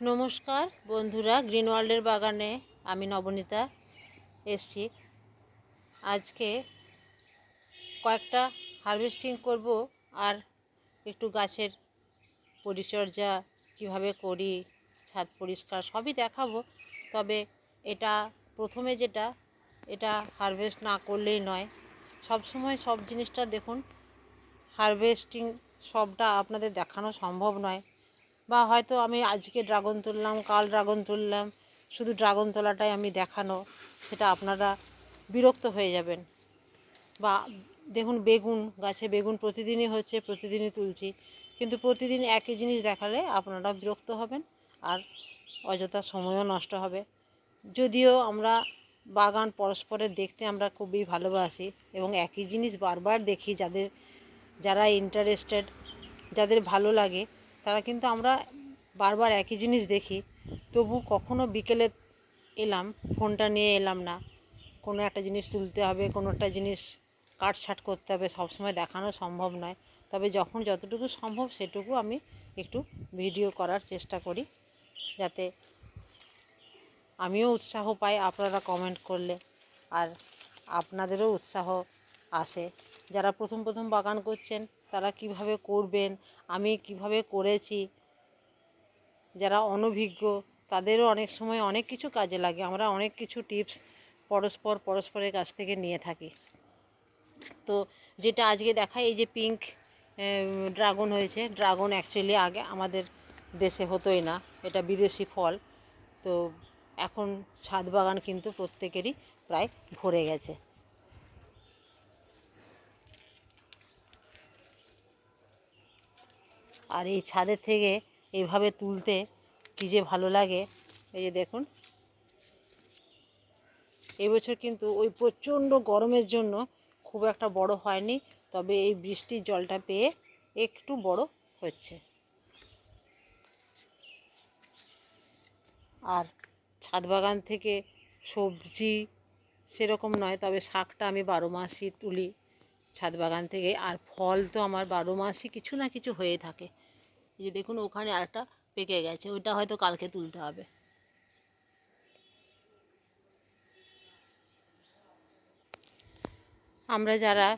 নমস্কার বন্ধুরা, গ্রিন ওয়ার্ল্ডের বাগানে আমি নবনীতা এসছি। আজকে কয়েকটা হারভেস্টিং করব আর একটু গাছের পরিচর্যা কীভাবে করি, ছাদ পরিষ্কার সবই দেখাবো। তবে এটা প্রথমে যেটা, এটা হারভেস্ট না করলেই নয়। সব সময় সব জিনিসটা দেখুন, হারভেস্টিং সবটা আপনাদের দেখানো সম্ভব নয়। বা হয়তো আমি আজকে ড্রাগন তুললাম, কাল ড্রাগন তুললাম, শুধু ড্রাগন তোলাটাই আমি দেখানো, সেটা আপনারা বিরক্ত হয়ে যাবেন। বা দেখুন বেগুন, গাছে বেগুন প্রতিদিনই হচ্ছে, প্রতিদিনই তুলছি, কিন্তু প্রতিদিন একই জিনিস দেখালে আপনারা বিরক্ত হবেন আর অযথা সময়ও নষ্ট হবে। যদিও আমরা বাগান পরস্পরের দেখতে আমরা খুবই ভালোবাসি এবং একই জিনিস বারবার দেখি যাদের, যারা ইন্টারেস্টেড যাদের ভালো লাগে তারা কিন্তু আমরা বারবার একই জিনিস দেখি। তবু কখনো বিকেলে এলাম, ফোনটা নিয়ে এলাম না। কোনো একটা জিনিস তুলতে হবে, কোনো একটা জিনিস কাটছাট করতে হবে, সবসময় দেখানো সম্ভব নয়। তবে যখন যতটুকু সম্ভব সেটুকু আমি একটু ভিডিও করার চেষ্টা করি, যাতে আমিও উৎসাহ পাই আপনারা কমেন্ট করলে। আর আপনাদেরও উৎসাহ আসে। যারা প্রথম প্রথম বাগান করছেন, তারা কীভাবে করবেন, আমি কীভাবে করেছি, যারা অনভিজ্ঞ, তাদেরও অনেক সময় অনেক কিছু কাজে লাগে। আমরা অনেক কিছু টিপস পরস্পর পরস্পরের কাছ থেকে নিয়ে থাকি। তো যেটা আজকে দেখায় এই যে পিঙ্ক ড্রাগন হয়েছে। ড্রাগন অ্যাকচুয়ালি আগে আমাদের দেশে হতোই না, এটা বিদেশি ফল। তো এখন ছাদ বাগান কিন্তু প্রত্যেকেরই প্রায় ভরে গেছে। আর এই ছাদের থেকে এইভাবে তুলতে কী যে ভালো লাগে, এই যে দেখুন। এবছর কিন্তু ওই প্রচণ্ড গরমের জন্য খুব একটা বড় হয়নি, তবে এই বৃষ্টির জলটা পেয়ে একটু বড় হচ্ছে। আর ছাদ বাগান থেকে সবজি সেরকম নয়, তবে শাকটা আমি বারো মাসই তুলি ছাদ বাগান থেকে। আর ফল তো আমার বারো মাসই কিছু না কিছু হয়ে থাকে। এই যে দেখুন ওখানে আরেকটা পেকে গেছে, ওইটা হয়তো কালকে তুলতে হবে। আমরা যারা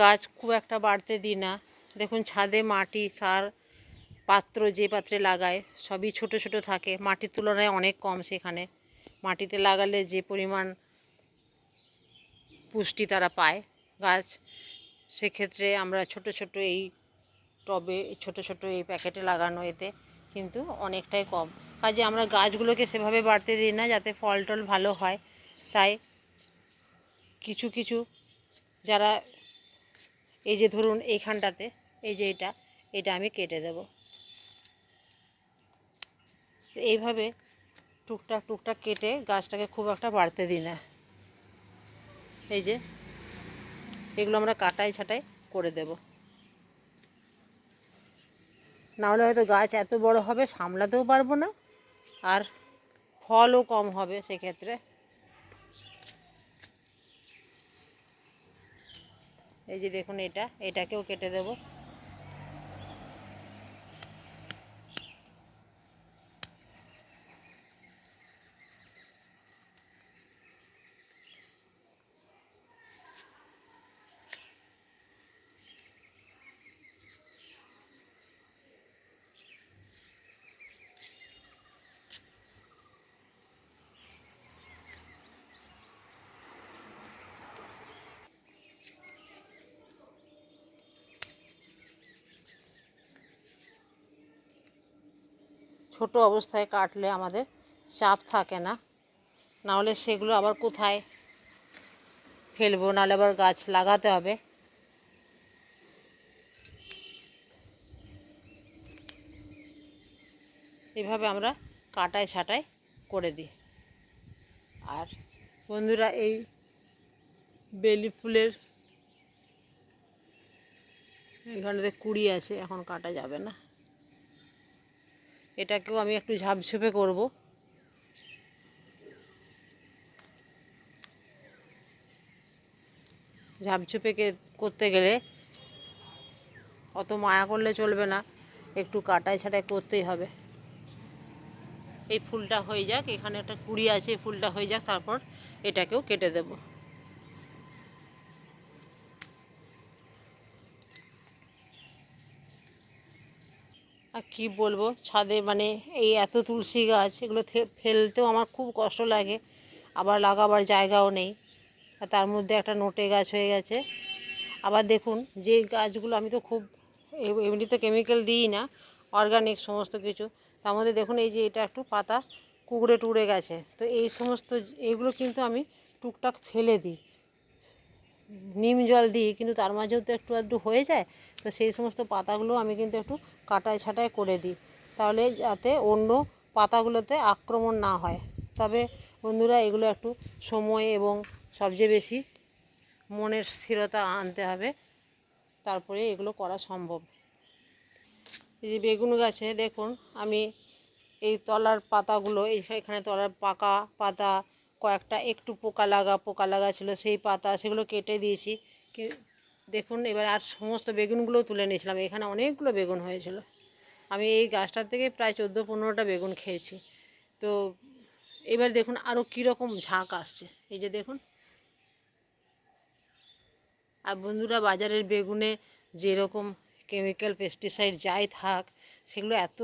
গাছ খুব একটা বাড়তে দিই না, দেখুন ছাদে মাটি, সার, পাত্র যে পাত্রে লাগায়, সবই ছোট ছোট থাকে। মাটির তুলনায় অনেক কম সেখানে। মাটিতে লাগালে যে পরিমাণ পুষ্টি তারা পায় গাছ, সেক্ষেত্রে আমরা ছোট ছোট এই টবে ছোট ছোট এই প্যাকেটে লাগানো এতে কিন্তু অনেকটাই কম। কাজে আমরা গাছগুলোকে সেভাবে বাড়তে দিই না যাতে ফল টল ভালো হয়। তাই কিছু কিছু যারা এই যে ধরুন এইখানটাতে, এই যে এটা এটা আমি কেটে দেব। এইভাবে টুকটাক টুকটাক কেটে গাছটাকে খুব একটা বাড়তে দিই না। এই যে, এগুলো আমরা কাটাই, ছাটাই করে দেব। নাহলে হয়তো গাছ এত বড় হবে, সামলাতেও পারব না। আর ফলও কম হবে সেক্ষেত্রে। এই যে দেখুন এটা, এটাকেও কেটে দেব। ছোট অবস্থায় কাটলে আমাদের চাপ থাকে না। নাহলে সেগুলো আবার কোথায় ফেলব? নাহলে আবার গাছ লাগাতে হবে। এভাবে আমরা কাটায় ছাটাই করে দিই। আর বন্ধুরা, এই বেলি ফুলের এখানে কুড়ি আছে, এখন কাটা যাবে না। এটাকেও আমি একটু ঝাপঝুপে করব। ঝাপঝুপে করতে গেলে অত মায়া করলে চলবে না, একটু কাটাই ছাটাই করতেই হবে। এই ফুলটা হয়ে যাক, এখানে একটা কুড়ি আছে ফুলটা হয়ে যাক, তারপর এটাকেও কেটে দেব। আর কি বলব? ছাদে মানে এই এত তুলসী গাছ, এগুলো ফেলতেও আমার খুব কষ্ট লাগে। আবার লাগাবার জায়গাও নেই। আর তার মধ্যে একটা নোটে গাছ হয়ে গেছে। আবার দেখুন, যে গাছগুলো আমি তো খুব এমনিতে কেমিক্যাল দিই না, অর্গানিক সমস্ত কিছু। তার মধ্যে দেখুন, এই যে এটা একটু পাতা কুকড়ে টুকড়ে গেছে। তো এই সমস্ত এইগুলো কিন্তু আমি টুকটাক ফেলে দিই। নিম জল দিই, কিন্তু তার মাঝেও তো একটু আধটু হয়ে যায়, তো সেই সমস্ত পাতাগুলো আমি কিন্তু একটু কাটাই ছাটাই করে দিই, তাহলে যাতে অন্য পাতাগুলোতে আক্রমণ না হয়। তবে বন্ধুরা, এগুলো একটু সময় এবং সবচেয়ে বেশি মনের স্থিরতা আনতে হবে, তারপরে এগুলো করা সম্ভব। এই যে বেগুন গাছে দেখুন, আমি এই তলার পাতাগুলো এখানে তলার পাকা পাতা কয়েকটা একটু পোকা লাগা পোকা লাগা ছিল, সেই পাতা সেগুলো কেটে দিয়েছি। দেখুন, এবার আর সমস্ত বেগুনগুলো তুলে নিয়েছিলাম। এখানে অনেকগুলো বেগুন হয়েছিল। আমি এই গাছটার থেকে প্রায় চোদ্দ পনেরোটা বেগুন খেয়েছি। তো এবার দেখুন আরও কীরকম ঝাঁক আসছে। এই যে দেখুন। আর বন্ধুরা, বাজারের বেগুনে যেরকম কেমিক্যাল পেস্টিসাইড যাই থাক, সেগুলো এত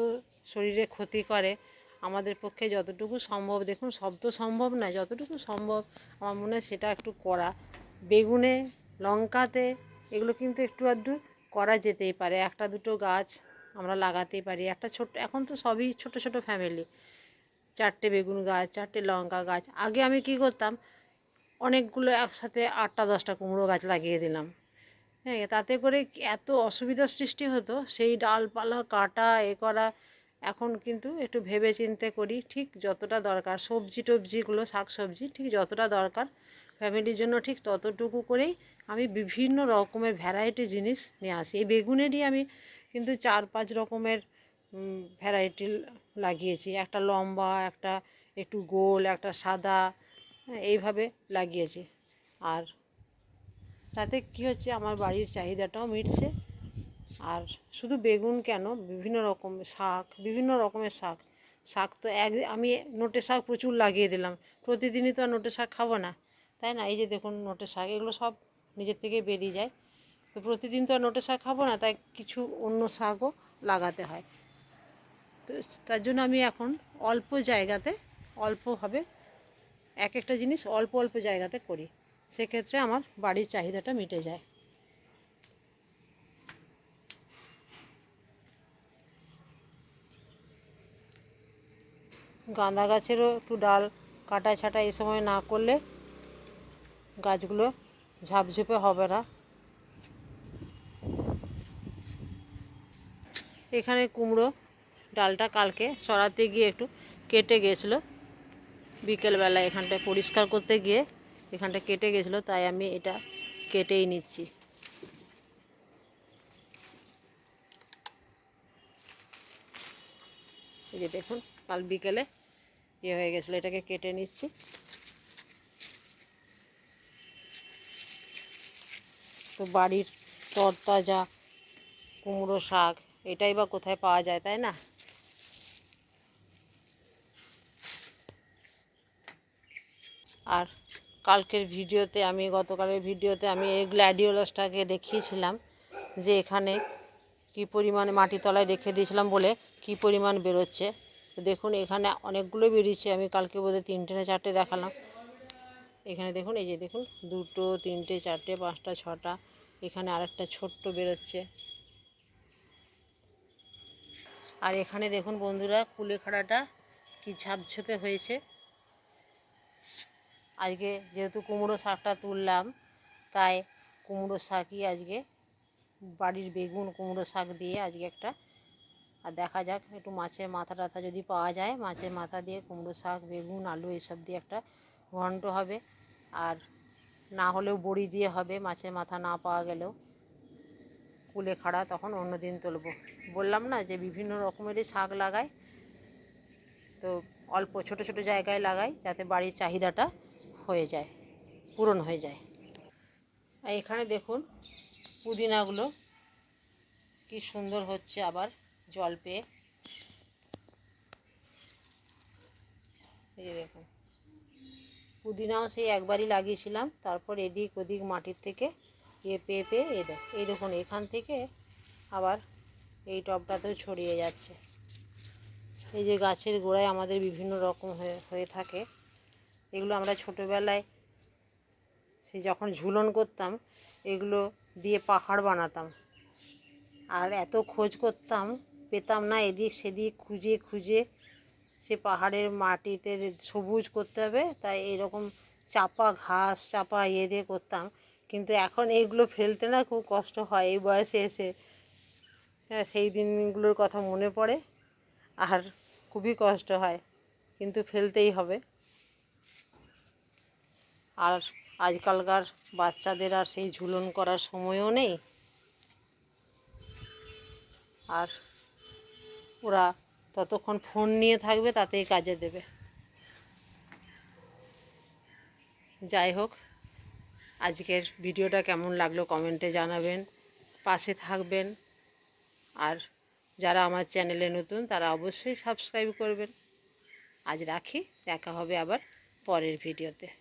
শরীরে ক্ষতি করে। আমাদের পক্ষে যতটুকু সম্ভব, দেখুন, সব তো সম্ভব না যতটুকু সম্ভব আমার মনে হয় সেটা একটু করা। বেগুনে, লঙ্কাতে এগুলো কিন্তু একটু আধটু করা যেতেই পারে। একটা দুটো গাছ আমরা লাগাতেই পারি। একটা ছোট্ট, এখন তো সবই ছোট ছোট ফ্যামিলি চারটে বেগুন গাছ, চারটে লঙ্কা গাছ। আগে আমি কি করতাম, অনেকগুলো একসাথে আটটা, দশটা কুমড়ো গাছ লাগিয়ে দিলাম। হ্যাঁ তাতে করে এত অসুবিধার সৃষ্টি হতো, সেই ডালপালা কাটা, এ করা এখন কিন্তু একটু ভেবে চিন্তে করি ঠিক যতটা দরকার সবজি টবজিগুলো শাক সবজি ঠিক যতটা দরকার ফ্যামিলির জন্য ঠিক ততটুকু করেই আমি বিভিন্ন রকমের ভ্যারাইটি জিনিস নিয়ে আসি। এই বেগুনেরই আমি কিন্তু চার পাঁচ রকমের ভ্যারাইটি লাগিয়েছি। একটা লম্বা একটা একটু গোল একটা সাদা হ্যাঁ, এইভাবে লাগিয়েছি। আর তাতে কী হচ্ছে আমার বাড়ির চাহিদাটাও মিটছে। আর শুধু বেগুন কেন? বিভিন্ন রকম শাক, বিভিন্ন রকমের শাক। শাক তো এক, আমি নোটে শাক প্রচুর লাগিয়ে দিলাম। প্রতিদিনই তো আর নোটে শাক খাব না, তাই না? এই যে দেখুন নোটে শাক, এগুলো সব নিজের থেকে বেরিয়ে যায়। তো প্রতিদিন তো আর নোটে শাক খাব না, তাই কিছু অন্য শাকও লাগাতে হয়। তো তার জন্য আমি এখন অল্প জায়গাতে, অল্পভাবে এক একটা জিনিস অল্প অল্প জায়গাতে করি। সেক্ষেত্রে আমার বাড়ির চাহিদাটা মিটে যায়। গাঁদা গাছেরও একটু ডাল কাটা ছাটা এই সময় না করলে গাছগুলো ঝাপঝুপে হবে না। এখানে কুমড়ো ডালটা কালকে সরাতে গিয়ে একটু কেটে গেছিল। বিকেলবেলা এখানটা পরিষ্কার করতে গিয়ে এখানটা কেটে গেছিল, তাই আমি এটা কেটেই নিচ্ছি। এই যে দেখুন, কাল বিকেলে ইয়ে হয়ে গেছিল, এটাকে কেটে নিচ্ছি। তো বাড়ির তরতাজা কুমড়ো শাক, এটাই বা কোথায় পাওয়া যায়, তাই না? আর কালকের ভিডিওতে আমি, গতকালের ভিডিওতে আমি এই গ্ল্যাডিওলাসটাকে দেখিয়েছিলাম যে এখানে কি পরিমাণে মাটি তলায় রেখে দিয়েছিলাম বলে কি পরিমাণ বেরোচ্ছে। তো দেখুন, এখানে অনেকগুলো বেরিয়েছে। আমি কালকে বোধহয় তিনটে না চারটে দেখালাম। এখানে দেখুন, এই যে দেখুন, দুটো, তিনটে, চারটে, পাঁচটা, ছটা, এখানে আরেকটা ছোট্ট বেরোচ্ছে। আর এখানে দেখুন বন্ধুরা, কুলেখাড়াটা কি ঝাপঝেপে হয়েছে। আজকে যেহেতু কুমড়ো শাকটা তুললাম, তাই কুমড়ো শাকই আজকে বাড়ির বেগুন, কুমড়ো শাক দিয়ে আজকে একটা আর দেখা যাক, একটু মাছের মাথা টাথা যদি পাওয়া যায়, মাছের মাথা দিয়ে কুমড়ো শাক, বেগুন, আলু এসব দিয়ে একটা ঘন্ট হবে। আর না হলেও বড়ি দিয়ে হবে, মাছের মাথা না পাওয়া গেলেও কুলে খাড়া তখন অন্য দিন তুলবো। বললাম না যে বিভিন্ন রকমেরই শাক লাগায় তো অল্প ছোট ছোট জায়গায় লাগাই যাতে বাড়ির চাহিদাটা হয়ে যায়, পূরণ হয়ে যায়। আর এখানে দেখুন, পুদিনাগুলো কি সুন্দর হচ্ছে আবার। জল পেয়ে। এই যে দেখুন। পুদিনাও সেই একবারই লাগিয়েছিলাম, তারপর এদিক ওদিক মাটির থেকে এ পেয়ে পেয়ে এই দেখ, এই দেখুন, এখান থেকে আবার এই টবটাতেও ছড়িয়ে যাচ্ছে। এই যে গাছের গোড়ায় আমাদের বিভিন্ন রকম হয়ে হয়ে থাকে, এগুলো আমরা ছোটোবেলায় সে যখন ঝুলন করতাম, এগুলো দিয়ে পাহাড় বানাতাম। আর এত খোঁজ করতাম পেতাম না, এদিক সেদিক খুঁজে খুঁজে সে পাহাড়ের মাটিতে সবুজ করতে হবে, তাই এরকম চাপা ঘাস, চাপা ইয়ে দিয়ে করতাম। কিন্তু এখন এইগুলো ফেলতে না খুব কষ্ট হয়, এই বয়সে এসে হ্যাঁ সেই দিনগুলোর কথা মনে পড়ে আর খুবই কষ্ট হয়, কিন্তু ফেলতেই হবে। আর আজকালকার বাচ্চাদের আর সেই ঝুলন করার সময়ও নেই। আর ওরা ততক্ষণ ফোন নিয়ে থাকবে, তাতেই কাজে দেবে। যাই হোক, আজকের ভিডিওটা কেমন লাগল কমেন্টে জানাবেন, পাশে থাকবেন। আর যারা আমার চ্যানেলে নতুন, তারা অবশ্যই সাবস্ক্রাইব করবেন। আজ রাখি, দেখা হবে আবার পরের ভিডিওতে।